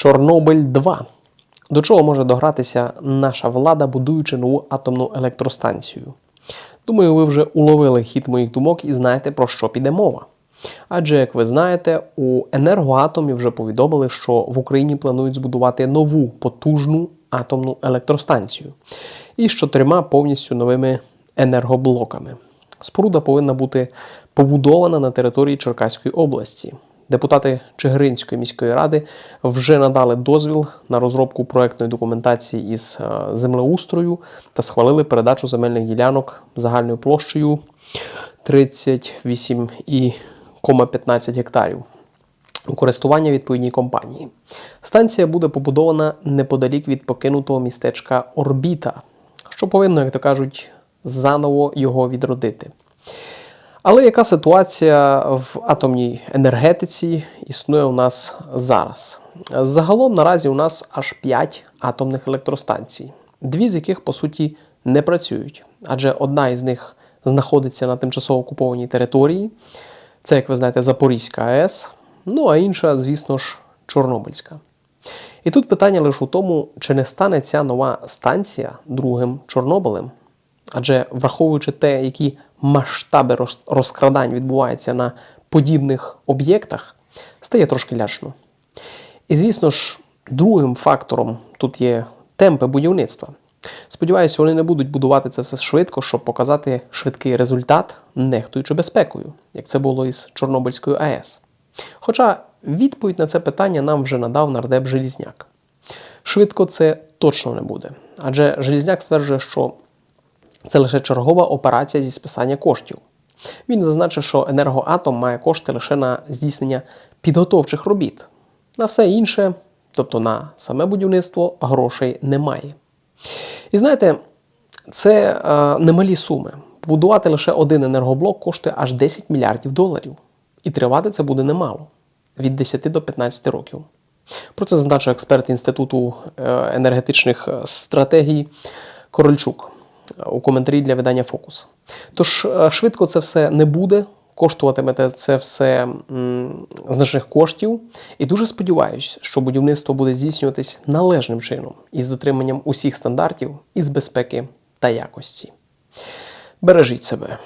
Чорнобиль 2. До чого може догратися наша влада, будуючи нову атомну електростанцію? Думаю, ви вже уловили хід моїх думок і знаєте, про що піде мова. Адже, як ви знаєте, у енергоатомі вже повідомили, що в Україні планують збудувати нову потужну атомну електростанцію із чотирма повністю новими енергоблоками. Споруда повинна бути побудована на території Черкаської області. Депутати Чигиринської міської ради вже надали дозвіл на розробку проектної документації із е, землеустрою та схвалили передачу земельних ділянок загальною площею 38,15 гектарів у користування відповідній компанії. Станція буде побудована неподалік від покинутого містечка Орбіта, що повинно, як то кажуть, заново його відродити. Але яка ситуація в атомній енергетиці існує у нас зараз? Загалом наразі у нас аж 5 атомних електростанцій, дві з яких по суті не працюють, адже одна із них знаходиться на тимчасово окупованій території. Це, як ви знаєте, Запорізька АЕС, ну а інша, звісно ж, Чорнобильська. І тут питання лише у тому, чи не стане ця нова станція другим Чорнобилем. Адже враховуючи те, які масштаби розкрадань відбуваються на подібних об'єктах, стає трошки лячно. І звісно ж, другим фактором тут є темпи будівництва. Сподіваюся, вони не будуть будувати це все швидко, щоб показати швидкий результат, нехтуючи безпекою, як це було із Чорнобильською АЕС. Хоча відповідь на це питання нам вже надав нардеп Желізняк. Швидко це точно не буде. Адже Желізняк стверджує, що це лише чергова операція зі списання коштів. Він зазначив, що енергоатом має кошти лише на здійснення підготовчих робіт. На все інше, тобто на саме будівництво, грошей немає. І знаєте, це е, немалі суми. Побудувати лише один енергоблок коштує аж 10 мільярдів доларів. І тривати це буде немало від 10 до 15 років. Про це зазначив експерт Інституту е, енергетичних е, стратегій Корольчук у коментарі для видання Фокус. Тож е, швидко це все не буде. Коштуватиме це все м, значних коштів, і дуже сподіваюся, що будівництво буде здійснюватись належним чином із дотриманням усіх стандартів із безпеки та якості. Бережіть себе.